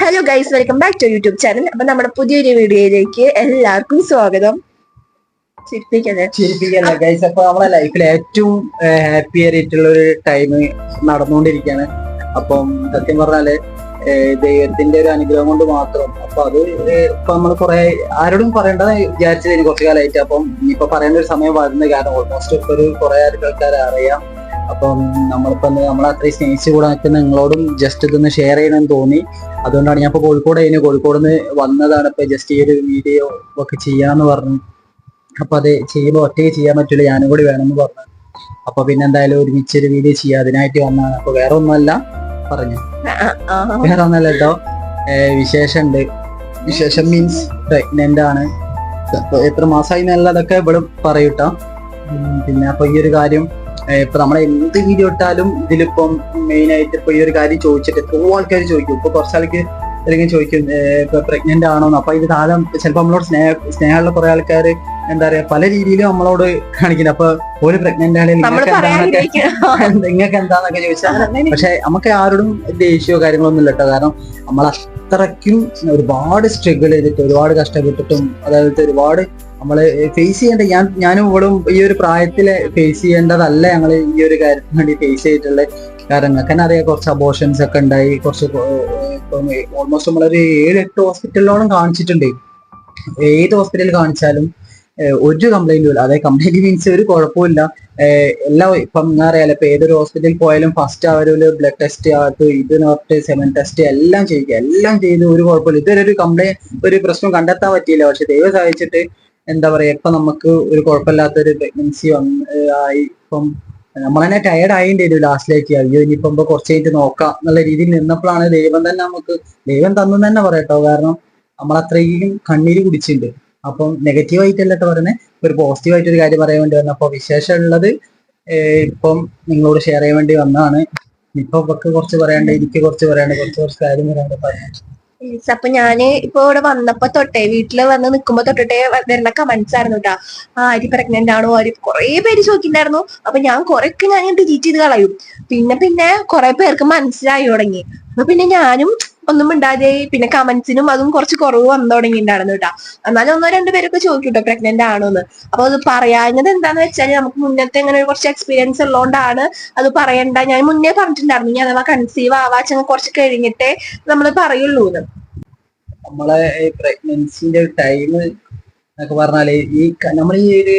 Hello guys welcome back to YouTube channel അപ്പൊ നമ്മുടെ പുതിയൊരു വീഡിയോയിലേക്ക് എല്ലാവർക്കും സ്വാഗതം. ചിരിപ്പിക്കല്ലേ? ഗൈസ് അപ്പൊ നമ്മളെ ലൈഫിൽ ഏറ്റവും ഹാപ്പി ആയിട്ടുള്ള ഒരു ടൈം നടന്നുകൊണ്ടിരിക്കുകയാണ്. അപ്പം സത്യം പറഞ്ഞാൽ ദൈവത്തിന്റെ ഒരു അനുഗ്രഹം കൊണ്ട് മാത്രം. അപ്പൊ അത് ഇപ്പൊ നമ്മൾ കുറെ ആരോടും പറയേണ്ടത് വിചാരിച്ചത് കുറച്ചു കാലമായിട്ട്. അപ്പം ഇപ്പൊ പറയേണ്ട ഒരു സമയം വരുന്ന കാരണം ഓൾമോസ്റ്റ് ഇപ്പൊ ഒരു കുറെ ആൾക്കാരെ അറിയാം. അപ്പം നമ്മളിപ്പോ നമ്മളെ അത്രയും സ്നേഹിച്ചു കൂടെ നിൽക്കുന്ന നിങ്ങളോടും ജസ്റ്റ് ഇതൊന്ന് ഷെയർ ചെയ്യണമെന്ന് തോന്നി. അതുകൊണ്ടാണ് ഞാൻ ഇപ്പൊ കോഴിക്കോട് കഴിഞ്ഞ് കോഴിക്കോട് നിന്ന് വന്നതാണ് ഇപ്പൊ ജസ്റ്റ് ഈ ഒരു വീഡിയോ ഒക്കെ ചെയ്യാന്ന് പറഞ്ഞു. അപ്പൊ അത് ചെയ്യുമ്പോൾ ഒറ്റയ്ക്ക് ചെയ്യാൻ പറ്റില്ല ഞാനും കൂടി വേണമെന്ന് പറഞ്ഞു. അപ്പൊ പിന്നെ എന്തായാലും ഒരുമിച്ച് ഒരു വീഡിയോ ചെയ്യാം. അതിനായിട്ട് വന്നതാണ്. അപ്പൊ വേറെ ഒന്നുമല്ല പറഞ്ഞു. വേറെ ഒന്നല്ല കേട്ടോ. വിശേഷം ഉണ്ട് വിശേഷം മീൻസ് പ്രഗ്നന്റ് ആണ്. എത്ര മാസമായി എന്നുള്ളതൊക്കെ ഇവിടെ പറയൂട്ടോ. പിന്നെ അപ്പൊ ഈ ഒരു കാര്യം ഇപ്പൊ നമ്മളെ എന്ത് വീഡിയോ ഇട്ടാലും ഇതിലിപ്പം മെയിൻ ആയിട്ട് ഇപ്പൊ ഈ ഒരു കാര്യം ചോദിച്ചിട്ട് എത്രയോ ആൾക്കാർ ചോദിക്കും. ഇപ്പൊ കുറച്ചാൾക്ക് അല്ലെങ്കിൽ ചോദിക്കും ഇപ്പൊ പ്രഗ്നന്റ് ആണോന്ന്. അപ്പൊ ഇത് കാലം ചിലപ്പോ നമ്മളോട് സ്നേഹ സ്നേഹമുള്ള കുറെ ആൾക്കാർ എന്താ പറയാ പല രീതിയിലും നമ്മളോട് കാണിക്കുന്നത് അപ്പൊ ഒരു പ്രഗ്നന്റ് ആണെങ്കിൽ നിങ്ങൾക്ക് എന്താന്നൊക്കെ നിങ്ങൾക്ക് എന്താന്നൊക്കെ ചോദിച്ചാൽ പക്ഷെ നമുക്ക് ആരോടും ദേഷ്യമോ കാര്യങ്ങളൊന്നും ഇല്ല കേട്ടോ. കാരണം നമ്മൾ അത്രയ്ക്കും ഒരുപാട് സ്ട്രഗിൾ ചെയ്തിട്ട് ഒരുപാട് കഷ്ടപ്പെട്ടിട്ടും അതായത് ഒരുപാട് നമ്മൾ ഫേസ് ചെയ്യേണ്ട ഞാൻ ഞാനും ഇവളും ഈ ഒരു പ്രായത്തിൽ ഫേസ് ചെയ്യേണ്ടതല്ല ഞങ്ങൾ ഈ ഒരു കാര്യത്തിന് വേണ്ടി ഫേസ് ചെയ്തിട്ടുള്ള കാരണം നിങ്ങൾക്ക് തന്നെ അറിയാം കുറച്ച് അബോഷൻസ് ഒക്കെ ഉണ്ടായി കുറച്ച് ഓൾമോസ്റ്റ് നമ്മളൊരു ഏഴ് എട്ട് ഹോസ്പിറ്റലിലോളം കാണിച്ചിട്ടുണ്ട്. ഏത് ഹോസ്പിറ്റലിൽ കാണിച്ചാലും ഒരു കംപ്ലൈന്റും ഇല്ല. അതായത് കംപ്ലൈന്റ് മീൻസ് ഒരു കുഴപ്പമില്ല എല്ലാം ഇപ്പം അറിയാലോ ഇപ്പൊ ഏതൊരു ഹോസ്പിറ്റലിൽ പോയാലും ഫസ്റ്റ് അവരൊരു ബ്ലഡ് ടെസ്റ്റ് അത് ഇത് നോട്ട് സെവൻ ടെസ്റ്റ് എല്ലാം ചെയ്യുക എല്ലാം ചെയ്ത് ഒരു കുഴപ്പമില്ല ഇതുവരെ ഒരു കംപ്ലൈന്റ് ഒരു പ്രശ്നം കണ്ടെത്താൻ പറ്റിയില്ല. പക്ഷെ ദൈവം സഹായിച്ചിട്ട് എന്താ പറയാ ഇപ്പൊ നമുക്ക് ഒരു കുഴപ്പമില്ലാത്ത ഒരു പ്രഗ്നൻസി വന്ന് ആയി. ഇപ്പം നമ്മൾ തന്നെ ടയർഡ് ആയിട്ട് ഒരു ലാസ്റ്റിലേക്ക് അയ്യോ ഇനിയിപ്പം ഇപ്പൊ കുറച്ച് കഴിഞ്ഞിട്ട് നോക്കാം എന്നുള്ള രീതിയിൽ നിന്നപ്പോഴാണ് ദൈവം തന്നെ നമുക്ക് ദൈവം തന്നു തന്നെ പറയട്ടോ കാരണം നമ്മൾ അത്രയും കണ്ണീര് കുടിച്ചിട്ടുണ്ട്. അപ്പം നെഗറ്റീവ് ആയിട്ടല്ല കേട്ടോ പറയുന്നത് ഒരു പോസിറ്റീവ് ആയിട്ട് ഒരു കാര്യം പറയാൻ വേണ്ടി വന്നു. അപ്പൊ വിശേഷം ഉള്ളത് ഇപ്പം നിങ്ങളോട് ഷെയർ ചെയ്യാൻ വേണ്ടി വന്നതാണ്. ഇപ്പൊ കുറച്ച് പറയാണ്ട് എനിക്ക് കുറച്ച് പറയാണ്ട് കുറച്ച് കുറച്ച് കാര്യം പറയാണ്ട് പറയാം അപ്പൊ ഞാൻ ഇപ്പൊ ഇവിടെ വന്നപ്പോ തൊട്ടേ വീട്ടിൽ വന്ന് നിക്കുമ്പോ തൊട്ടിട്ടേ വരുന്ന കമന്റ്സ് ആയിരുന്നു കേട്ടോ ആ ആര് പ്രഗ്നന്റ് ആണോ? ആര് കുറെ പേര് ചോദിക്കുന്നുണ്ടായിരുന്നു. അപ്പൊ ഞാൻ കുറെയൊക്കെ ഞാൻ ഡിലീറ്റ് ചെയ്ത് കളയും. പിന്നെ പിന്നെ കുറെ പേർക്ക് മനസ്സിലായി തുടങ്ങി. അപ്പൊ പിന്നെ ഞാനും ഒന്നും മിണ്ടാതെ പിന്നെ കമന്റ്സിനും അതും കുറച്ച് കുറവ് വന്നു തുടങ്ങിയിട്ടുണ്ടായിരുന്നു കേട്ടോ. എന്നാലും ഒന്നോ രണ്ടു പേരൊക്കെ ചോദിക്കും കേട്ടോ പ്രഗ്നന്റ് ആണോ എന്ന് അപ്പൊ അത് പറയാഞ്ഞത് എന്താന്ന് വെച്ചാൽ നമുക്ക് മുന്നത്തെ ഇങ്ങനെ കുറച്ച് എക്സ്പീരിയൻസ് ഉള്ളതുകൊണ്ടാണ് അത് പറയണ്ട. ഞാൻ മുന്നേ പറഞ്ഞിട്ടുണ്ടായിരുന്നു ഞാൻ അഥവാ കൺസീവ് ആവാച്ച കുറച്ച് കഴിഞ്ഞിട്ടേ നമ്മൾ പറയുള്ളൂ എന്ന് നമ്മളെ ടൈം എന്നൊക്കെ പറഞ്ഞാൽ ഈ നമ്മൾ ഈ ഒരു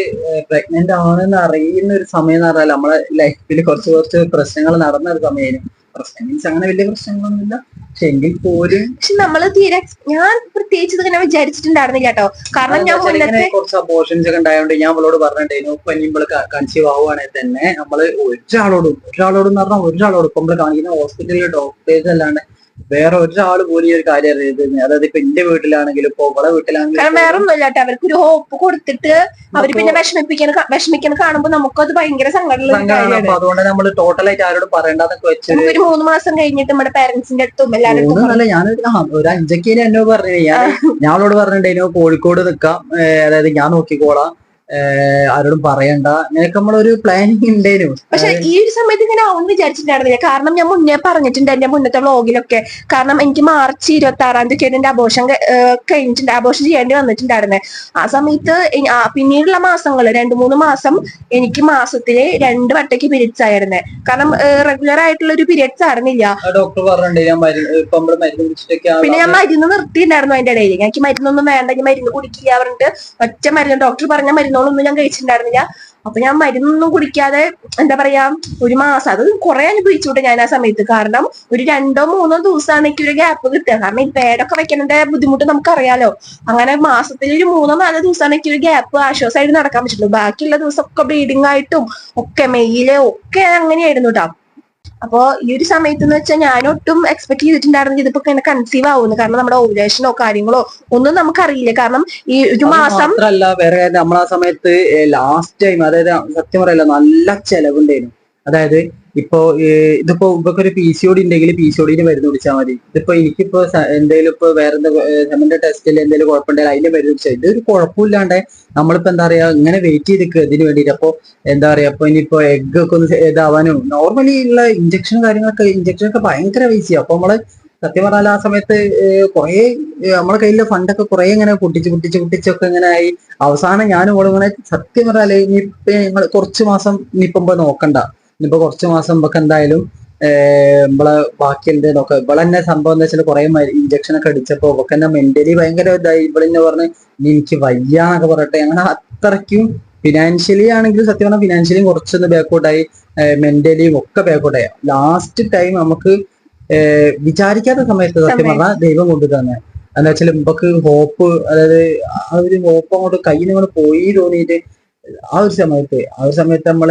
പ്രഗ്നന്റ് ആണെന്ന് അറിയുന്ന ഒരു സമയം എന്ന് പറഞ്ഞാൽ നമ്മളെ ലൈഫിൽ കുറച്ച് കുറച്ച് പ്രശ്നങ്ങൾ നടന്ന ഒരു സമയമായിരുന്നു പ്രശ്നം മീൻസ് അങ്ങനെ വലിയ പ്രശ്നങ്ങളൊന്നുമില്ല. പക്ഷെ എങ്കിൽ പോലും പക്ഷെ നമ്മൾ തീരെ ഞാൻ പ്രത്യേകിച്ച് ഇങ്ങനെ വിചാരിച്ചിട്ടുണ്ടായിരുന്നില്ല കേട്ടോ. കാരണം ഞാൻ മുന്നത്തെ കുറച്ച് അബോഷൻസ് ഒക്കെ ഉണ്ടായതുകൊണ്ട് ഞാൻ അവളോട് പറഞ്ഞിട്ടുണ്ടായിരുന്നു ഇപ്പൊ കൺസീവ് ആവുകയാണെങ്കിൽ തന്നെ നമ്മൾ ഒരാളോടും ഒരാളോടും എന്ന് പറഞ്ഞാൽ ഒരാളോടും ഇപ്പൊ നമ്മൾ കാണിക്കുന്ന ഹോസ്പിറ്റലിലെ ഡോക്ടേഴ്സ് അല്ലാണ്ട് വേറെ ഒരാൾ പോലും ഈ ഒരു കാര്യം അറിയരുത്. അതായത് ഇപ്പൊ എന്റെ വീട്ടിലാണെങ്കിലും ഇപ്പൊ അവളെ കാരണം വീട്ടിലാണെങ്കിലും വേറെ ഒന്നുമില്ല കേട്ടോ. അവർക്ക് ഒരു ഹോപ്പ് കൊടുത്തിട്ട് അവർ പിന്നെ വിഷമിപ്പിക്കുന്ന വിഷമിക്കുന്ന കാണുമ്പോ നമുക്കത് ഭയങ്കര സങ്കടമുള്ള ഒരു കാര്യമാണ്. അതുകൊണ്ട് നമ്മൾ ടോട്ടലായിട്ട് ആരോടും പറയണ്ടെന്നൊക്കെ വെച്ച് നമുക്കൊരു മൂന്ന് മാസം കഴിഞ്ഞിട്ട് നമ്മുടെ പേരന്റ്സിന്റെ അടുത്തും എല്ലാവരുടെ അടുത്തും മൂന്നല്ല ഞാനൊരു ആ, ഒരു അഞ്ചക്കേനെ എന്നോട് പറഞ്ഞു ഞാൻ ഞാനോട് പറഞ്ഞിട്ടുണ്ടായിരുന്നു കോഴിക്കോട് നിൽക്കാം ഏഹ് അതായത് ഞാൻ നോക്കിക്കോളാം. ആരോടും പറയണ്ട. അങ്ങനെയൊക്കെ നമ്മളൊരു പ്ലാനിങ് ഉണ്ടായിരുന്നു പക്ഷെ ഈ ഒരു സമയത്ത് ഇങ്ങനെ ആവും വിചാരിച്ചിട്ടുണ്ടായിരുന്നില്ല. കാരണം ഞാൻ മുന്നേ പറഞ്ഞിട്ടുണ്ട് എന്റെ മുന്നത്തെ വ്ളോഗിലൊക്കെ കാരണം എനിക്ക് മാർച്ച് ഇരുപത്തി ആറാം തീയതി എന്റെ ആഘോഷം കഴിഞ്ഞിട്ടുണ്ട്. ആഘോഷം ചെയ്യേണ്ടി വന്നിട്ടുണ്ടായിരുന്നെ. ആ സമയത്ത് പിന്നീടുള്ള മാസങ്ങൾ രണ്ടു മൂന്ന് മാസം എനിക്ക് മാസത്തിൽ രണ്ട് വട്ടയ്ക്ക് പീരിയഡ്സ് ആയിരുന്നെ. കാരണം റെഗുലർ ആയിട്ടുള്ള ഒരു പിരിയഡ്സ് ആയിരുന്നില്ല. ഡോക്ടർ പറഞ്ഞിട്ടുണ്ട് മരുന്ന് മരുന്ന് പിന്നെ ഞാൻ മരുന്ന് നിർത്തിയിട്ടുണ്ടായിരുന്നു അതിന്റെ ഇടയിൽ എനിക്ക് മരുന്നൊന്നും വേണ്ട ഞാൻ മരുന്ന് കുടിക്കില്ല പറഞ്ഞിട്ട് ഒറ്റ മരുന്ന് ഡോക്ടർ പറഞ്ഞ മരുന്നുകളൊന്നും ഞാൻ കഴിച്ചിട്ടുണ്ടായിരുന്നില്ല. അപ്പൊ ഞാൻ മരുന്നൊന്നും കുടിക്കാതെ എന്താ പറയാ ഒരു മാസം അത് കുറെ അനുഭവിച്ചുകൂട്ടെ ഞാൻ ആ സമയത്ത്. കാരണം ഒരു രണ്ടോ മൂന്നോ ദിവസമാണ് എനിക്ക് ഒരു ഗ്യാപ്പ് കിട്ടുക. കാരണം ഈ പേടൊക്കെ വെക്കുന്നതിന്റെ ബുദ്ധിമുട്ട് നമുക്കറിയാലോ. അങ്ങനെ മാസത്തിൽ ഒരു മൂന്നോ നാലോ ദിവസമാണ് എനിക്ക് ഒരു ഗ്യാപ്പ് ആശ്വാസമായിട്ട് നടക്കാൻ പറ്റുള്ളൂ. ബാക്കിയുള്ള ദിവസം ഒക്കെ ബ്ലീഡിംഗ് ആയിട്ടും ഒക്കെ മെയിൽ ഒക്കെ അങ്ങനെയായിരുന്നു കേട്ടോ അപ്പോ ഈ ഒരു സമയത്ത് എന്ന് വെച്ചാൽ ഞാൻ ഒട്ടും എക്സ്പെക്ട് ചെയ്തിട്ടുണ്ടായിരുന്നു ഇതിപ്പോ ഇങ്ങനെ കൺസീവ് ആവുന്നു. കാരണം നമ്മുടെ ഓവുലേഷനോ കാര്യങ്ങളോ ഒന്നും നമുക്കറിയില്ല. കാരണം ഈ ഒരു മാസം മാത്രല്ല വേറെ നമ്മൾ ആ സമയത്ത് ലാസ്റ്റ് ടൈം അതായത് സത്യം പറയല്ല നല്ല ചെലവുണ്ടായിരുന്നു. അതായത് ഇപ്പോ ഇതിപ്പോ ഇവർക്ക് ഒരു പി സി ഒ ഡി ഉണ്ടെങ്കിൽ പി സി ഒ ഡിന് മരുന്ന് കുടിച്ചാൽ മതി. ഇതിപ്പോ എനിക്കിപ്പോ എന്തെങ്കിലും ഇപ്പൊ വേറെ സെമന്റെ ടെസ്റ്റിൽ എന്തെങ്കിലും കുഴപ്പമുണ്ടെങ്കിൽ അതിന്റെ മരുന്ന് കുടിച്ചാൽ ഇതൊരു കുഴപ്പമില്ലാണ്ട് നമ്മളിപ്പോ എന്താ പറയാ ഇങ്ങനെ വെയിറ്റ് ചെയ്ത് ഇതിന് വേണ്ടിയിട്ട് അപ്പൊ എന്താ പറയാ ഇപ്പൊ ഇനിയിപ്പോ എഗ് ഒക്കെ ഒന്ന് ഇതാവാനും നോർമലി ഉള്ള ഇഞ്ചക്ഷൻ കാര്യങ്ങളൊക്കെ ഇഞ്ചക്ഷൻ ഒക്കെ ഭയങ്കര പൈസയാണ് അപ്പൊ നമ്മൾ സത്യം പറഞ്ഞാൽ ആ സമയത്ത് കുറെ നമ്മളെ കയ്യിലെ ഫണ്ടൊക്കെ കുറെ ഇങ്ങനെ പൊട്ടിച്ച് പൊട്ടിച്ച് പൊട്ടിച്ചൊക്കെ ഇങ്ങനെ ആയി. അവസാനം ഞാനും ഇങ്ങനെ സത്യം പറഞ്ഞാൽ ഇനിയിപ്പോ കുറച്ച് മാസം ഇനിയിപ്പോ നോക്കണ്ട. ഇനിയിപ്പോ കുറച്ച് മാസം നമുക്ക് എന്തായാലും നമ്മളെ ബാക്കി എന്ത് നോക്ക. ഇവിടെ തന്നെ സംഭവം എന്താ വെച്ചാൽ കുറെ ഇഞ്ചക്ഷൻ ഒക്കെ അടിച്ചപ്പോ ഇവക്ക് തന്നെ മെന്റലി ഭയങ്കര ഇതായി. ഇവിടെ തന്നെ പറഞ്ഞ് "ഇനി എനിക്ക് വയ്യാന്നൊക്കെ പറയട്ടെ അങ്ങനെ അത്രയ്ക്കും ഫിനാൻഷ്യലി ആണെങ്കിലും സത്യം പറഞ്ഞാൽ ഫിനാൻഷ്യലിയും കുറച്ചൊന്ന് ബാക്കോട്ടായി മെന്റലിയും ഒക്കെ ബാക്കോട്ടായി ലാസ്റ്റ് ടൈം നമുക്ക് വിചാരിക്കാത്ത സമയത്ത് സത്യം. പറഞ്ഞാൽ ദൈവം കൊണ്ടു തന്നെ. എന്താ വെച്ചാൽ നമുക്ക് ഹോപ്പ് അതായത് ആ ഒരു ഹോപ്പ് അങ്ങോട്ട് കയ്യിൽ നിന്ന് പോയി തോന്നിയിട്ട് ആ ഒരു സമയത്ത് ആ ഒരു സമയത്ത് നമ്മൾ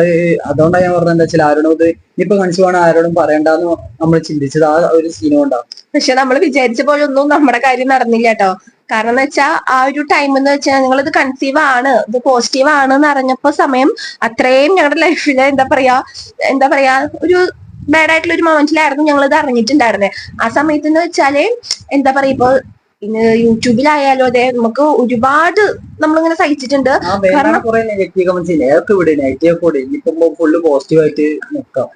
അതുകൊണ്ടാണ് ഞാൻ പറഞ്ഞത് എന്താ വെച്ചാൽ ആരോടും ഇത് ഇപ്പൊ പോകണം ആരോടും പറയണ്ടെന്ന് നമ്മൾ ചിന്തിച്ചത് ആ ഒരു സീൻ കൊണ്ടാണ് പക്ഷെ നമ്മൾ വിചാരിച്ച പോലെ ഒന്നും നമ്മുടെ കാര്യം നടന്നില്ല കേട്ടോ. കാരണം എന്ന് വെച്ചാൽ ആ ഒരു ടൈം എന്ന് വെച്ചാൽ നിങ്ങൾ ഇത് കൺസീവ് ആണ്. ഇത് പോസിറ്റീവ് ആണ് എന്ന് അറിഞ്ഞപ്പോ സമയം അത്രയും ഞങ്ങളുടെ ലൈഫിൽ എന്താ പറയാ എന്താ പറയാ ഒരു ബാഡ് ആയിട്ടുള്ള ഒരു മൊമെന്റിലായിരുന്നു ഞങ്ങൾ ഇത് അറിഞ്ഞിട്ടുണ്ടായിരുന്നത് ആ സമയത്ത് എന്ന് വെച്ചാൽ എന്താ പറയാ ഇപ്പൊ ഇന്ന് യൂട്യൂബിലായാലും അതെ നമുക്ക് ഒരുപാട് നമ്മളിങ്ങനെ സഹിച്ചിട്ടുണ്ട്. കാരണം കുറെ നെഗറ്റീവ് കമന്റ്സ് ഇല്ല? ഏതൊക്കെ ഇവിടെ നെഗറ്റീവ് ഇവിടെ ഇനിയിപ്പോ ഫുള്ള് പോസിറ്റീവ് ആയിട്ട് നിൽക്കാം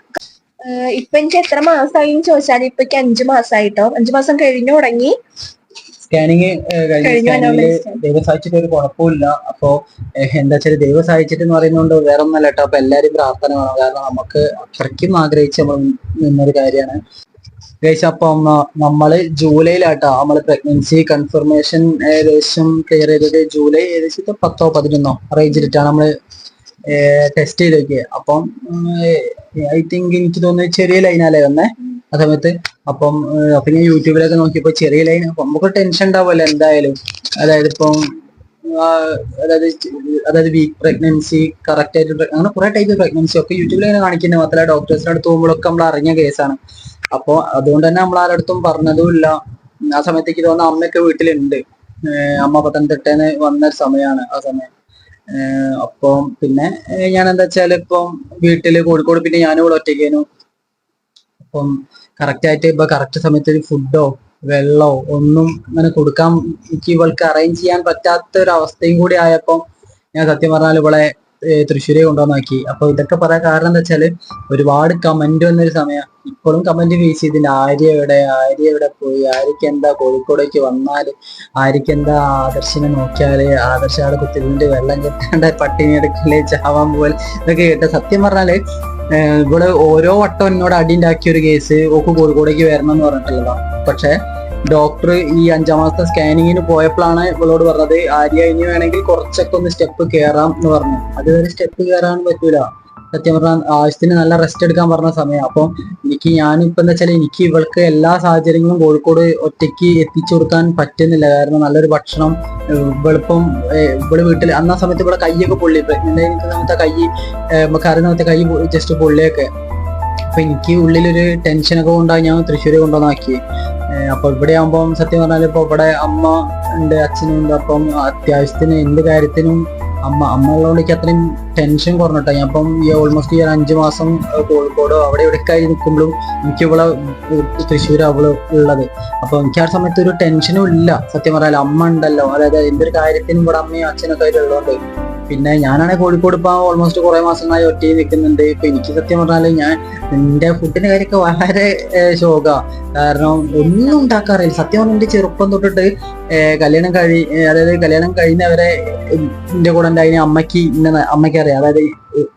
ഇപ്പൊ എനിക്ക് എത്ര മാസമായി എന്ന് ചോദിച്ചാൽ ഇപ്പൊ എനിക്ക് അഞ്ചു മാസമായിട്ടോ അഞ്ചു മാസം കഴിഞ്ഞു തുടങ്ങി. സ്കാനിങ് സ്കാനിങ്ങിൽ ദൈവം സഹായിച്ചിട്ട് ഒരു കുഴപ്പമില്ല അപ്പോ എന്താ വെച്ചാൽ ദൈവം സഹായിച്ചിട്ട് എന്ന് പറയുന്നതുകൊണ്ട് വേറെ ഒന്നല്ല കേട്ടോ. അപ്പൊ എല്ലാരും പ്രാർത്ഥന വേണം. കാരണം നമുക്ക് അത്രയ്ക്കും ആഗ്രഹിച്ച് നമ്മൾ നിന്നൊരു കാര്യമാണ്. ഗൈസ് അപ്പം ന- നമ്മൾ ജൂലൈയിലാട്ടോ നമ്മൾ പ്രഗ്നൻസി കൺഫർമേഷൻ ഏകദേശം ക്ലിയർ ചെയ്തത് ജൂലൈ ഏകദേശം പത്തോ പതിനൊന്നോ റേഞ്ചിലിട്ടാണ് നമ്മൾ ടെസ്റ്റ് ചെയ്തൊക്കെ അപ്പം ഐ തിങ്ക് എനിക്ക് തോന്നുന്നു ചെറിയ ലൈനല്ലേ വന്നേ? ആ സമയത്ത്. അപ്പം അപ്പൊ ഞാൻ യൂട്യൂബിലൊക്കെ നോക്കിയപ്പോ ചെറിയ ലൈൻ നമുക്ക് ടെൻഷൻ ഉണ്ടാവുമല്ലോ എന്തായാലും. അതായത് ഇപ്പം അതായത് വീക്ക് പ്രഗ്നൻസി കറക്റ്റ് ആയിട്ട് അങ്ങനെ കുറെ ടൈപ്പ് പ്രഗ്നൻസി ഒക്കെ യൂട്യൂബിൽ ഇങ്ങനെ കാണിക്കുന്നത് മാത്രമല്ല ഡോക്ടേഴ്സിന്റെ അടുത്ത് പോകുമ്പോഴൊക്കെ നമ്മൾ അറിഞ്ഞ കേസാണ് അപ്പൊ അതുകൊണ്ട് തന്നെ നമ്മൾ ആരടുത്തും പറഞ്ഞതും ഇല്ല. ആ സമയത്തേക്ക് തോന്നുന്ന അമ്മയൊക്കെ വീട്ടിലുണ്ട്. അമ്മ പത്തനംതിട്ടേന്ന് വന്ന സമയമാണ് ആ സമയം. അപ്പോ പിന്നെ ഞാൻ എന്താ വെച്ചാൽ ഇപ്പം വീട്ടിൽ കോഴിക്കോട് പിന്നെ ഞാനും ഇവിടെ ഒറ്റയ്ക്കേനു അപ്പം കറക്റ്റ് ആയിട്ട് ഇപ്പൊ കറക്റ്റ് സമയത്ത് ഫുഡോ വെള്ളമോ ഒന്നും അങ്ങനെ കൊടുക്കാൻ എനിക്ക് ഇവൾക്ക് അറേഞ്ച് ചെയ്യാൻ പറ്റാത്ത ഒരു അവസ്ഥയും കൂടി ആയപ്പോൾ ഞാൻ സത്യം പറഞ്ഞാൽ ഇവളെ തൃശ്ശൂരെ കൊണ്ടുവന്നാക്കി. അപ്പൊ ഇതൊക്കെ പറയാൻ കാരണം എന്താ വെച്ചാൽ ഒരുപാട് കമന്റ് വന്നൊരു സമയം. ഇപ്പോഴും കമന്റ് ഫേസ് ചെയ്തില്ല. ആര്യ എവിടെ? ആര്യ എവിടെ പോയി? ആര്യക്ക് എന്താ? കോഴിക്കോടേക്ക് വന്നാൽ ആര്യക്ക് എന്താ ആദർശിനെ നോക്കിയാൽ? ആദർശ അവിടെ കുത്തിരിന്റെ വെള്ളം കെട്ടാണ്ട് പട്ടിണി എടുക്കൽ ചാവാൻ പോലെ ഇതൊക്കെ കേട്ട സത്യം പറഞ്ഞാൽ ഇവിടെ ഓരോ വട്ടം എന്നോട് അടി ഉണ്ടാക്കിയ ഒരു കേസ് ഓക്ക് കോഴിക്കോടേക്ക് വരണം എന്ന് പറഞ്ഞിട്ടുള്ളതാണ് പക്ഷെ ഡോക്ടർ ഈ അഞ്ചാം മാസത്തെ സ്കാനിങ്ങിന് പോയപ്പോഴാണ് ഇവളോട് പറഞ്ഞത് ആര്യ ഇനി വേണമെങ്കിൽ കുറച്ചൊക്കെ ഒന്ന് സ്റ്റെപ്പ് കയറാം എന്ന് പറഞ്ഞു. അതുവരെ സ്റ്റെപ്പ് കയറാൻ പറ്റൂല. സത്യം പറഞ്ഞാൽ ആവശ്യത്തിന് നല്ല റെസ്റ്റ് എടുക്കാൻ പറഞ്ഞ സമയം. അപ്പം എനിക്ക് ഞാനിപ്പോ എന്താ വെച്ചാൽ എനിക്ക് ഇവൾക്ക് എല്ലാ സാഹചര്യങ്ങളും കോഴിക്കോട് ഒറ്റയ്ക്ക് എത്തിച്ചു കൊടുക്കാൻ പറ്റുന്നില്ല. കാരണം നല്ലൊരു ഭക്ഷണം ഇവളിപ്പം ഇവൾ വീട്ടിൽ അന്ന സമയത്ത് ഇവിടെ കൈയൊക്കെ പൊള്ളി. സമയത്ത് കൈ കറി നമുക്ക് കൈ ജസ്റ്റ് പൊള്ളിയൊക്കെ. അപ്പൊ എനിക്ക് ഉള്ളിലൊരു ടെൻഷനൊക്കെ കൊണ്ടാണ് ഞാൻ തൃശ്ശൂര് കൊണ്ടുവന്നാക്കി. ഏഹ് അപ്പൊ ഇവിടെ ആകുമ്പോൾ സത്യം പറഞ്ഞാൽ ഇപ്പൊ ഇവിടെ അമ്മ ഉണ്ട് അച്ഛനും ഉണ്ട്. അപ്പം അത്യാവശ്യത്തിന് എന്ത് കാര്യത്തിനും അമ്മ അമ്മ ഉള്ളതുകൊണ്ട് എനിക്ക് അത്രയും ടെൻഷൻ കുറഞ്ഞിട്ടോ. ഞാൻ അപ്പം ഈ ഓൾമോസ്റ്റ് ഈ ഒരു അഞ്ചു മാസം കോഴിക്കോടോ അവിടെ ഇവിടെയൊക്കെ ആയി നിൽക്കുമ്പോഴും എനിക്ക് ഇവിടെ തൃശ്ശൂർ അവൾ ഉള്ളത്. അപ്പൊ എനിക്ക് ആ സമയത്ത് ഒരു ടെൻഷനും ഇല്ല. സത്യം പറഞ്ഞാൽ അമ്മ ഉണ്ടല്ലോ. അതായത് എന്തൊരു കാര്യത്തിനും ഇവിടെ അമ്മയും അച്ഛനൊക്കെ ഉള്ളതുകൊണ്ട് പിന്നെ ഞാനാണെങ്കിൽ കോഴിക്കോട് ഇപ്പോൾ ഓൾമോസ്റ്റ് കുറേ മാസങ്ങളായി ഒറ്റയിൽ നിൽക്കുന്നുണ്ട്. ഇപ്പം എനിക്ക് സത്യം പറഞ്ഞാൽ ഞാൻ എന്റെ ഫുഡിന്റെ കാര്യമൊക്കെ വളരെ ശോകമാണ് കാരണം ഒന്നും ഉണ്ടാക്കാറില്ല. സത്യം പറഞ്ഞാൽ എന്റെ ചെറുപ്പം തൊട്ടിട്ട് കല്യാണം കഴി അതായത് കല്യാണം കഴിഞ്ഞവരെ എന്റെ കൂടെ ഉണ്ടായി അമ്മയ്ക്ക് അമ്മയ്ക്ക് അറിയാം. അതായത്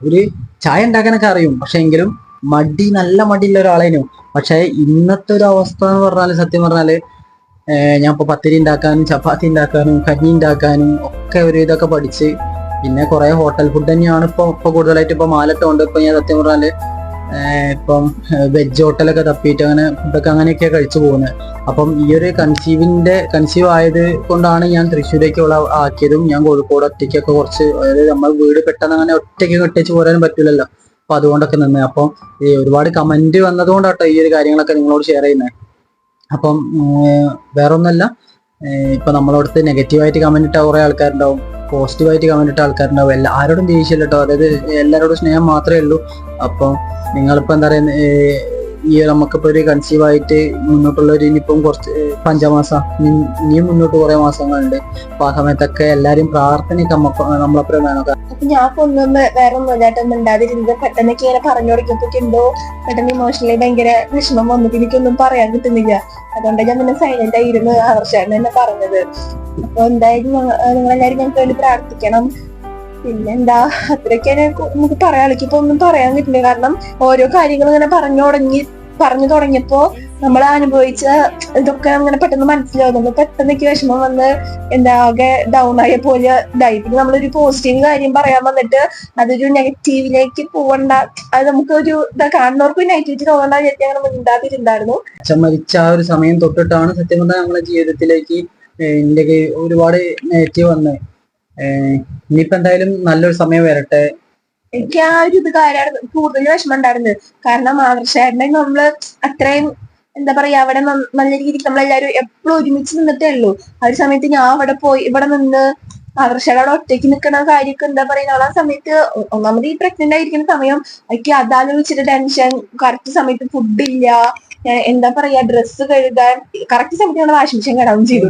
ഒരു ചായ ഉണ്ടാക്കാനൊക്കെ അറിയും. പക്ഷെ എങ്കിലും മടി നല്ല മടിയുള്ള ഒരാളേനു. പക്ഷേ ഇന്നത്തെ ഒരു അവസ്ഥ എന്ന് പറഞ്ഞാൽ സത്യം പറഞ്ഞാൽ ഞാൻ ഇപ്പോൾ പത്തിരി ഉണ്ടാക്കാനും ചപ്പാത്തി ഉണ്ടാക്കാനും കഞ്ഞി ഉണ്ടാക്കാനും ഒക്കെ ഒരു ഇതൊക്കെ പഠിച്ച് പിന്നെ കുറെ ഹോട്ടൽ ഫുഡ് തന്നെയാണ് ഇപ്പൊ ഇപ്പൊ കൂടുതലായിട്ട് ഇപ്പൊ മാലട്ടുണ്ട് ഇപ്പൊ ഞാൻ സത്യം പറഞ്ഞാൽ ഇപ്പം വെജ് ഹോട്ടലൊക്കെ തപ്പിയിട്ട് അങ്ങനെ ഫുഡൊക്കെ അങ്ങനെയൊക്കെ കഴിച്ചു പോകുന്നത് അപ്പം ഈ ഒരു കൺസീവിന്റെ കൺസീവ് ആയത് കൊണ്ടാണ് ഞാൻ തൃശ്ശൂരേക്കുള്ള ആക്കിയതും ഞാൻ കോഴിക്കോട് ഒറ്റയ്ക്കൊക്കെ കുറച്ച് അതായത് നമ്മൾ വീട് പെട്ടെന്ന് അങ്ങനെ ഒറ്റയ്ക്ക് കെട്ടിച്ച് പോരാനും പറ്റില്ലല്ലോ അപ്പൊ അതുകൊണ്ടൊക്കെ നിന്ന്. അപ്പം ഈ ഒരുപാട് കമന്റ് വന്നതുകൊണ്ടാട്ടോ ഈ ഒരു കാര്യങ്ങളൊക്കെ നിങ്ങളോട് ഷെയർ ചെയ്യുന്നത് അപ്പം വേറൊന്നല്ല. ഇപ്പൊ നമ്മളടുത്ത് നെഗറ്റീവായിട്ട് കമന്റ് ഇട്ട കുറെ ആൾക്കാരുണ്ടാവും. പോസിറ്റീവായിട്ട് കമന്റ് ഇട്ട ആൾക്കാരുണ്ടാവും. എല്ലാ ആരോടും ദേഷ്യമില്ല കേട്ടോ അതായത് എല്ലാവരോടും സ്നേഹം മാത്രമേ ഉള്ളൂ. അപ്പം നിങ്ങളിപ്പോൾ എന്താ പറയുക ഈ നമുക്കിപ്പോ ഒരു കൺസീവ് ആയിട്ട് മുന്നോട്ടുള്ള ഒരു ഇനിയിപ്പം കുറച്ച് പഞ്ചമാസം ഇനിയും മുന്നോട്ട് കുറെ മാസങ്ങളുണ്ട്. അപ്പൊ ആ സമയത്തൊക്കെ എല്ലാരും പ്രാർത്ഥനയൊക്കെ നമുക്ക് നമ്മളപ്പുറം വേണം. അപ്പൊ ഞാൻ ഒന്നും വേറെ ഒന്നും ചേട്ടൻ ഉണ്ടാതിരുന്നത് പെട്ടെന്നൊക്കെ ഇങ്ങനെ പറഞ്ഞു തുടങ്ങിയപ്പോ എന്തോ പെട്ടെന്ന് ഇമോഷണലി ഭയങ്കര വിഷമം വന്നിട്ട് എനിക്കൊന്നും പറയാൻ കിട്ടുന്നില്ല അതുകൊണ്ട് ഞാൻ പിന്നെ സൈലന്റ് ആയിരുന്നു ആവർഷാണ് എന്നെ പറഞ്ഞത്. അപ്പൊ എന്തായാലും ഞങ്ങ- നിങ്ങളെല്ലാരും ഞങ്ങൾക്ക് വേണ്ടി പ്രാർത്ഥിക്കണം. പിന്നെന്താ? അത്രയൊക്കെയാണ് നമുക്ക് പറയാൻ ഇപ്പൊ ഒന്നും പറയാൻ കിട്ടില്ല കാരണം ഓരോ കാര്യങ്ങൾ ഇങ്ങനെ പറഞ്ഞു തുടങ്ങി പറഞ്ഞു തുടങ്ങിയപ്പോ നമ്മൾ അനുഭവിച്ച ഇതൊക്കെ അങ്ങനെ പെട്ടെന്ന് മനസ്സിലാവും നമ്മൾ പെട്ടെന്നൊക്കെ വിഷമം വന്ന് എന്താ ആകെ ഡൗൺ ആയ പോലെ ഇതായി. പിന്നെ നമ്മളൊരു പോസിറ്റീവ് കാര്യം പറയാൻ വന്നിട്ട് അതൊരു നെഗറ്റീവിലേക്ക് പോകണ്ട അത് നമുക്ക് ഒരു ഇതാ കാണുന്നവർക്ക് നെഗറ്റിവിറ്റി തോന്നണ്ട വിചാരിച്ച് അങ്ങനെ മിണ്ടാതിരുന്നായിരുന്നു. അച്ഛൻ മരിച്ച ആ ഒരു സമയം തൊട്ടിട്ടാണ് സത്യം പറഞ്ഞാൽ നമ്മളെ ജീവിതത്തിലേക്ക് ഒരുപാട് നെഗറ്റീവ് വന്നത് ഇനിയിപ്പോ എന്തായാലും നല്ലൊരു സമയം വരട്ടെ. എനിക്ക് ആ ഒരു ഇത് കാര്യമാണ് കൂടുതൽ വിഷമം ഉണ്ടായിരുന്നത് കാരണം ആദർശേട്ടനെ നമ്മൾ അത്രയും എന്താ പറയാ അവിടെ നല്ല രീതിക്ക് നമ്മളെല്ലാരും എപ്പോഴും ഒരുമിച്ച് നിന്നിട്ടേ ഉള്ളൂ. ആ ഒരു സമയത്ത് ഞാൻ അവിടെ പോയി ഇവിടെ നിന്ന് ആദർശയുടെ അവിടെ ഒറ്റയ്ക്ക് നിൽക്കുന്ന കാര്യമൊക്കെ എന്താ പറയാ ആ സമയത്ത് ഒന്നാമത് ഈ പ്രഗ്നന്റ് ആയിരിക്കുന്ന സമയം എനിക്ക് അതാലോചിച്ചിട്ട് ടെൻഷൻ കറക്റ്റ് സമയത്ത് ഫുഡില്ല എന്താ പറയാ ഡ്രസ്സ് കഴുകാൻ കറക്റ്റ് സമയത്ത് വാഷിംഗ് മെഷീൻ കിടാവും ചെയ്തു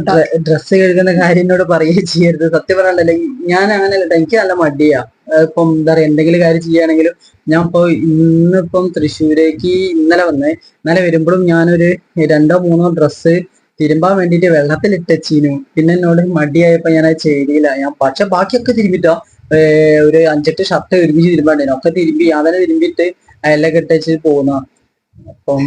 ഡ്രസ്സ് കഴുകുന്ന കാര്യം പറയുകയും ചെയ്യരുത്. സത്യം പറയാനല്ലേ ഞാൻ അങ്ങനെ എനിക്ക് നല്ല മടിയാ. ഇപ്പം എന്താ പറയാ എന്തെങ്കിലും കാര്യം ചെയ്യുകയാണെങ്കിലും ഞാൻ ഇപ്പൊ ഇന്നിപ്പം തൃശ്ശൂരേക്ക് ഇന്നലെ വന്നേ ഇന്നലെ വരുമ്പോഴും ഞാനൊരു രണ്ടോ മൂന്നോ ഡ്രസ്സ് തിരുമ്പാൻ വേണ്ടിയിട്ട് വെള്ളത്തിലിട്ടച്ചീനു. പിന്നെ എന്നോട് മടിയായപ്പോ ഞാൻ ചെയ്തില്ല. ഞാൻ പക്ഷെ ബാക്കിയൊക്കെ തിരുമ്പിട്ടോ. ഒരു അഞ്ചെട്ട് ഷർട്ട് ഒരുമിച്ച് തിരുമ്പാണ്ടായിരുന്നു. ഒക്കെ തിരുമ്പി തന്നെ തിരുമ്പിട്ട് അയലൊക്കെ ഇട്ടച്ച് പോകുന്ന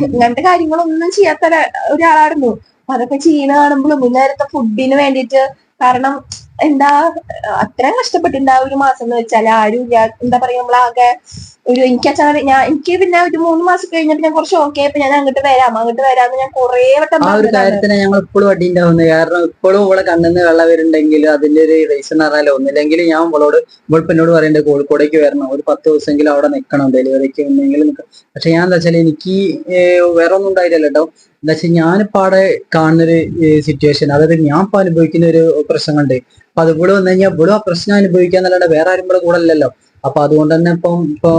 ഇങ്ങനത്തെ കാര്യങ്ങളൊന്നും ചെയ്യാത്ത ഒരാ- ഒരാളായിരുന്നു അതൊക്കെ ചെയ്യണ കാണുമ്പോഴും നേരത്തെ ഫുഡിന് വേണ്ടിയിട്ട് കാരണം എന്താ അത്രയും കഷ്ടപ്പെട്ടിട്ടുണ്ട് ആ ഒരു മാസം എന്ന് വെച്ചാൽ. ആരും ഇല്ല എന്താ പറയാ നമ്മളാകെ ഒരു എനിക്ക് ഞാൻ എനിക്ക് പിന്നെ ഒരു മൂന്ന് മാസം കഴിഞ്ഞിട്ട് ഞാൻ കുറച്ച് ഓക്കെ അപ്പൊ ഞാൻ അങ്ങോട്ട് വരാം അങ്ങോട്ട് വരാന്ന് ഞാൻ കൊറേ വട്ടം ആ ഒരു കാര്യത്തിന് ഞങ്ങൾ ഇപ്പോഴും അടിയുണ്ടാവുന്നത് കാരണം ഇപ്പോഴും ഇവിടെ കണ്ണെന്ന് വെള്ളം വരുന്നുണ്ടെങ്കിൽ അതിന്റെ ഒരു റീസൺ അറിയാലോ ഒന്നില്ലെങ്കിൽ ഞാൻ ഇവളോട് ഇവളിപ്പോ എന്നോട് പറയണ്ടേ കോഴിക്കോടേക്ക് വരണം. ഒരു പത്ത് ദിവസമെങ്കിലും അവിടെ നിൽക്കണം. ഡെലിവറിക്ക് ഒന്നെങ്കിലും നിൽക്കണം. പക്ഷെ ഞാൻ എന്താ വെച്ചാൽ എനിക്ക് വേറെ ഒന്നും ഉണ്ടായില്ലല്ലോ കേട്ടോ എന്താ വെച്ചാൽ ഞാനിപ്പോ അവിടെ കാണുന്നൊരു സിറ്റുവേഷൻ അതായത് ഞാൻ ഇപ്പൊ അനുഭവിക്കുന്ന ഒരു പ്രശ്നങ്ങളുണ്ട്. അപ്പൊ അത് ഇവിടെ വന്നു കഴിഞ്ഞാൽ ഇവിടെ ആ പ്രശ്നം അനുഭവിക്കാന്നല്ലാണ്ട് വേറെ ആരും ഇവിടെ കൂടെ അല്ലല്ലോ അപ്പൊ അതുകൊണ്ട് തന്നെ ഇപ്പം ഇപ്പൊ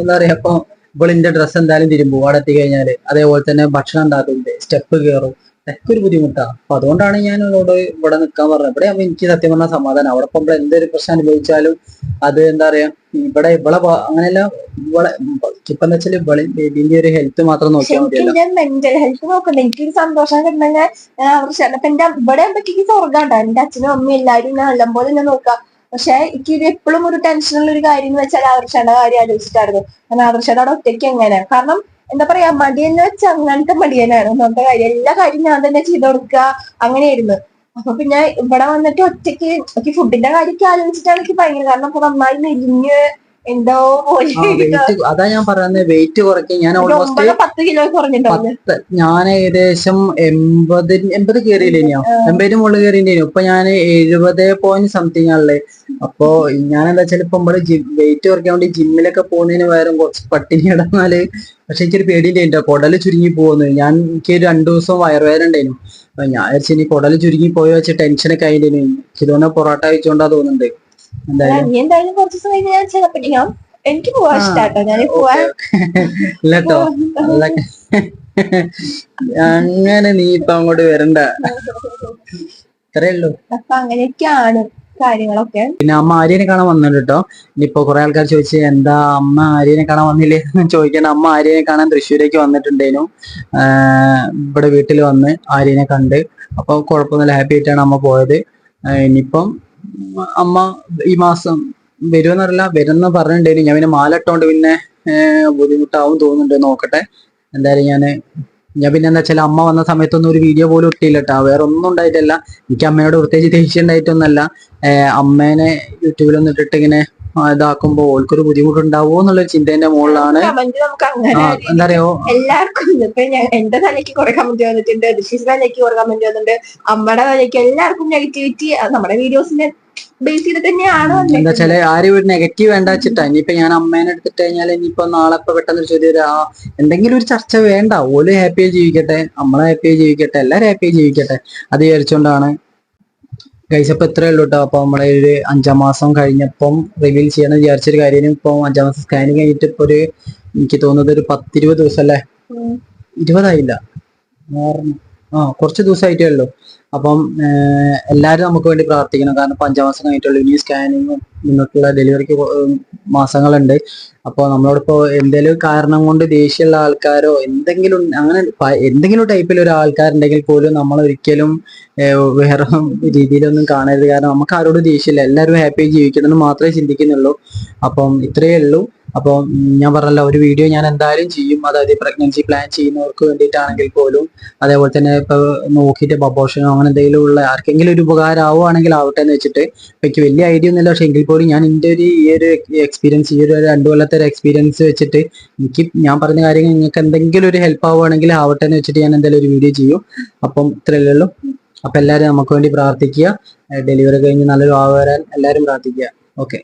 എന്താ പറയാ ഇപ്പൊ ഇവളിന്റെ ഡ്രസ്സ് എന്തായാലും തിരുമ്പും അവിടെ എത്തി കഴിഞ്ഞാൽ. അതേപോലെ തന്നെ ഭക്ഷണം ഉണ്ടാക്കുന്നുണ്ട് സ്റ്റെപ്പ് കയറും ഇതൊക്കെ ഒരു ബുദ്ധിമുട്ടാണ് അപ്പൊ അതുകൊണ്ടാണ് ഞാൻ അവളോട് ഇവിടെ നിൽക്കാൻ പറഞ്ഞത്. ഇവിടെ ആവുമ്പോ എനിക്ക് സത്യം പറഞ്ഞ സമാധാനം. അവിടെ ഇപ്പൊ ഇവിടെ എന്തൊരു പ്രശ്നം അനുഭവിച്ചാലും അത് എന്താ പറയാ ഇവിടെ ഇവളെ അങ്ങനെയല്ല ഇവളെ ഇപ്പൊ എന്താ വെച്ചാൽ ഇവളെ ബേബിന്റെ ഒരു ഹെൽത്ത് മാത്രം നോക്കിയാൽ മതിയല്ലോ. എന്റെ മെന്റൽ ഹെൽത്ത് നോക്കണ്ട എനിക്കൊരു സന്തോഷം കിട്ടണമെങ്കിൽ അവർ അപ്പൊ എന്റെ ഇവിടെ എനിക്ക് സ്വർഗാട്ടോ എന്റെ അച്ഛനും അമ്മയും എല്ലാരും എന്നെ നല്ലപോലെ ഞാൻ നോക്കാം. പക്ഷെ എനിക്ക് ഇത് എപ്പോഴും ഒരു ടെൻഷനുള്ള ഒരു കാര്യം എന്ന് വെച്ചാൽ ആദർശയുടെ കാര്യം ആലോചിച്ചിട്ടായിരുന്നു. കാരണം ആദർശയുടെ അവിടെ ഒറ്റയ്ക്ക് എങ്ങനെ കാരണം എന്താ പറയാ മടിയെന്ന് വെച്ചാൽ അങ്ങനത്തെ മടിയനാണ് ഒന്നാമത്തെ കാര്യം എല്ലാ കാര്യം ഞാൻ തന്നെ ചെയ്തു കൊടുക്കുക അങ്ങനെയായിരുന്നു. അപ്പൊ പിന്നെ ഇവിടെ വന്നിട്ട് ഒറ്റയ്ക്ക് എനിക്ക് ഫുഡിന്റെ കാര്യമൊക്കെ ആലോചിച്ചിട്ടാണ് എനിക്ക് ഭയങ്കര കാരണം. അപ്പൊ നന്നായി മെലിഞ്ഞ് എന്തോ അതാ ഞാൻ പറയുന്നത് വെയിറ്റ് കുറയ്ക്കും ഞാൻ ഓൾമോസ്റ്റ് പത്ത് കിലോ കുറഞ്ഞിട്ടുണ്ട്? ഞാൻ ഏകദേശം എൺപത് എൺപത് കയറിയില്ലേനോ? എൺപതിന് മുകളിൽ കയറിയില്ലേനോ? ഇപ്പൊ ഞാൻ എഴുപത് പോയിന്റ് സംതിങ് ആണല്ലേ? അപ്പോ ഞാൻ എന്താ വെച്ചാൽ ഇപ്പൊ നമ്മൾ വെയിറ്റ് കുറയ്ക്കാൻ വേണ്ടി ജിമ്മിലൊക്കെ പോകുന്നതിന് പകരം കുറച്ച് പട്ടിണി കിടന്നാൽ പക്ഷെ എനിക്കൊരു പേടിന്റെ എന്റെ കുടൽ ചുരുങ്ങി പോകുന്നു ഞാൻ എനിക്ക് രണ്ടു ദിവസം വയറുവേദന ഉണ്ടായിരുന്നു. അപ്പൊ ഞാൻ വിചാരിച്ചു ഇനി കുടൽ ചുരുങ്ങി പോയി വെച്ച ടെൻഷനൊക്കെ ആയിരുന്നു എനിക്ക് തോന്നുന്ന പൊറോട്ട കഴിച്ചോണ്ടാ തോന്നുന്നുണ്ട്. എന്തായാലും കുറച്ച് ദിവസം കഴിഞ്ഞ് ഞാൻ ചിലപ്പോ ഞാൻ എനിക്ക് പോവാൻ ഇഷ്ടാട്ടോ. ഞാൻ പോവാൻ അങ്ങനെ നീ ഇപ്പൊ അങ്ങോട്ട് വരണ്ട. ഇത്രേ ഉള്ളൂ. അപ്പൊ അങ്ങനെയൊക്കെയാണ് കാര്യങ്ങളൊക്കെ. പിന്നെ അമ്മ ആര്യനെ കാണാൻ വന്നിട്ടുണ്ട് കേട്ടോ ഇനിയിപ്പോ കുറെ ആൾക്കാർ ചോദിച്ചു എന്താ അമ്മ ആര്യനെ കാണാൻ വന്നില്ലേ എന്ന് ചോദിക്കണ്ട. അമ്മ ആര്യനെ കാണാൻ തൃശ്ശൂരേക്ക് വന്നിട്ടുണ്ടേനു. ഇവിടെ വീട്ടിൽ വന്ന് ആര്യനെ കണ്ട്. അപ്പൊ കുഴപ്പമൊന്നുമില്ല. ഹാപ്പി ആയിട്ടാണ് അമ്മ പോയത്. ഇനിയിപ്പം അമ്മ ഈ മാസം വരുമെന്നറിയില്ല. വരുന്ന പറഞ്ഞിട്ടുണ്ടെങ്കിൽ ഞാൻ പിന്നെ മാലട്ടോണ്ട് പിന്നെ ബുദ്ധിമുട്ടാവും തോന്നുന്നുണ്ട് നോക്കട്ടെ. എന്തായാലും ഞാൻ ഞാൻ പിന്നെ എന്താ വെച്ചാൽ അമ്മ വന്ന സമയത്തൊന്നും ഒരു വീഡിയോ പോലും ഇട്ടില്ല കേട്ടോ വേറെ ഒന്നും ഉണ്ടായിട്ടല്ല. എനിക്ക് അമ്മയോട് പ്രത്യേകിച്ച് ദേഷ്യം ഉണ്ടായിട്ടൊന്നല്ല അമ്മേനെ യൂട്യൂബിലൊന്നും ഇട്ടിട്ട് ഇങ്ങനെ ഇതാക്കുമ്പോ ഓൾക്കൊരു ബുദ്ധിമുട്ടുണ്ടാവോ എന്നുള്ള ചിന്തേന്റെ മുകളിലാണ് എന്താ പറയുക എല്ലാവർക്കും ഇപ്പൊ എന്റെ തലയ്ക്ക് കുറെ കമന്റ് വന്നിട്ടുണ്ട്. ഋഷിസ് തലയ്ക്ക് കുറെ കമന്റ് വന്നിട്ടുണ്ട്. അമ്മയുടെ തലയ്ക്ക് എല്ലാവർക്കും നെഗറ്റിവിറ്റി നമ്മുടെ വീഡിയോസിന്റെ ബേസ് തന്നെയാണ് എന്താ. വെച്ചാൽ ആരും ഒരു നെഗറ്റീവ് വേണ്ട വെച്ചിട്ടാ. ഇനിയിപ്പോ ഞാൻ അമ്മേനെ എടുത്തിട്ട് കഴിഞ്ഞാൽ ഇനിയിപ്പോ നാളെ ഇപ്പൊ പെട്ടെന്ന് ചോദ്യം ആ എന്തെങ്കിലും ഒരു ചർച്ച വേണ്ട. ഓൽ ഹാപ്പിയായി ജീവിക്കട്ടെ. നമ്മളെ ഹാപ്പിയായി ജീവിക്കട്ടെ. എല്ലാരും ഹാപ്പിയായി ജീവിക്കട്ടെ. അത് വിചാരിച്ചുകൊണ്ടാണ് ഗൈസ് അപ്പൊ ഇത്രയേ ഉള്ളൂ കേട്ടോ അപ്പൊ നമ്മളെ ഒരു അഞ്ചാം മാസം കഴിഞ്ഞപ്പം റിവീൽ ചെയ്യണം വിചാരിച്ചൊരു കാര്യം ഇപ്പൊ അഞ്ചാം മാസം സ്കാനിങ് കഴിഞ്ഞിട്ട് ഇപ്പൊ ഒരു എനിക്ക് തോന്നുന്നത് ഒരു പത്തിരുപത് ദിവസം അല്ലേ ഇരുപതായില്ല. ആ കുറച്ച് ദിവസമായിട്ടേ ഉള്ളൂ. അപ്പം എല്ലാവരും നമുക്ക് വേണ്ടി പ്രാർത്ഥിക്കണം. കാരണം അഞ്ചാം മാസം കഴിഞ്ഞിട്ടുള്ളൂ ഇനി സ്കാനിങ്ങും മുന്നോട്ടുള്ള ഡെലിവറിക്ക് മാസങ്ങളുണ്ട്. അപ്പോൾ നമ്മളോടിപ്പോ എന്തെങ്കിലും കാരണം കൊണ്ട് ദേഷ്യമുള്ള ആൾക്കാരോ എന്തെങ്കിലും അങ്ങനെ എന്തെങ്കിലും ടൈപ്പിൽ ഒരു ആൾക്കാരുണ്ടെങ്കിൽ പോലും നമ്മൾ ഒരിക്കലും വേറെ രീതിയിലൊന്നും കാണരുത്. കാരണം നമുക്ക് ആരോടും ദേഷ്യമില്ല. എല്ലാവരും ഹാപ്പി ജീവിക്കണം എന്ന് മാത്രമേ ചിന്തിക്കുന്നുള്ളൂ. അപ്പം ഇത്രയേ ഉള്ളൂ. അപ്പം ഞാൻ പറഞ്ഞല്ലോ ഒരു വീഡിയോ ഞാൻ എന്തായാലും ചെയ്യും. അതായത് പ്രഗ്നൻസി പ്ലാൻ ചെയ്യുന്നവർക്ക് വേണ്ടിയിട്ടാണെങ്കിൽ പോലും. അതേപോലെ തന്നെ ഇപ്പൊ നോക്കിയിട്ട് അബോഷനോ അങ്ങനെ എന്തെങ്കിലും ഉള്ള ആർക്കെങ്കിലും ഒരു ഉപകാരം ആവുകയാണെങ്കിൽ ആവട്ടെ എന്ന് വെച്ചിട്ട് എനിക്ക് വലിയ ഐഡിയ ഒന്നുമില്ല. പക്ഷെ എങ്കിൽ പോലും ഞാൻ എന്റെ ഒരു ഈ ഒരു എക്സ്പീരിയൻസ് ഈ ഒരു രണ്ടു കൊല്ലത്തെ ഒരു എക്സ്പീരിയൻസ് വെച്ചിട്ട് എനിക്ക് ഞാൻ പറഞ്ഞ കാര്യങ്ങൾ നിങ്ങൾക്ക് എന്തെങ്കിലും ഒരു ഹെൽപ്പ് ആവുകയാണെങ്കിൽ ആവട്ടെ എന്ന് വെച്ചിട്ട് ഞാൻ എന്തായാലും ഒരു വീഡിയോ ചെയ്യും. അപ്പം ഇത്രയല്ലേ ഉള്ളൂ. അപ്പൊ എല്ലാവരും നമുക്ക് വേണ്ടി പ്രാർത്ഥിക്കുക. ഡെലിവറി കഴിഞ്ഞ് നല്ലൊരു ആവ് വരാൻ എല്ലാവരും പ്രാർത്ഥിക്കുക. ഓക്കെ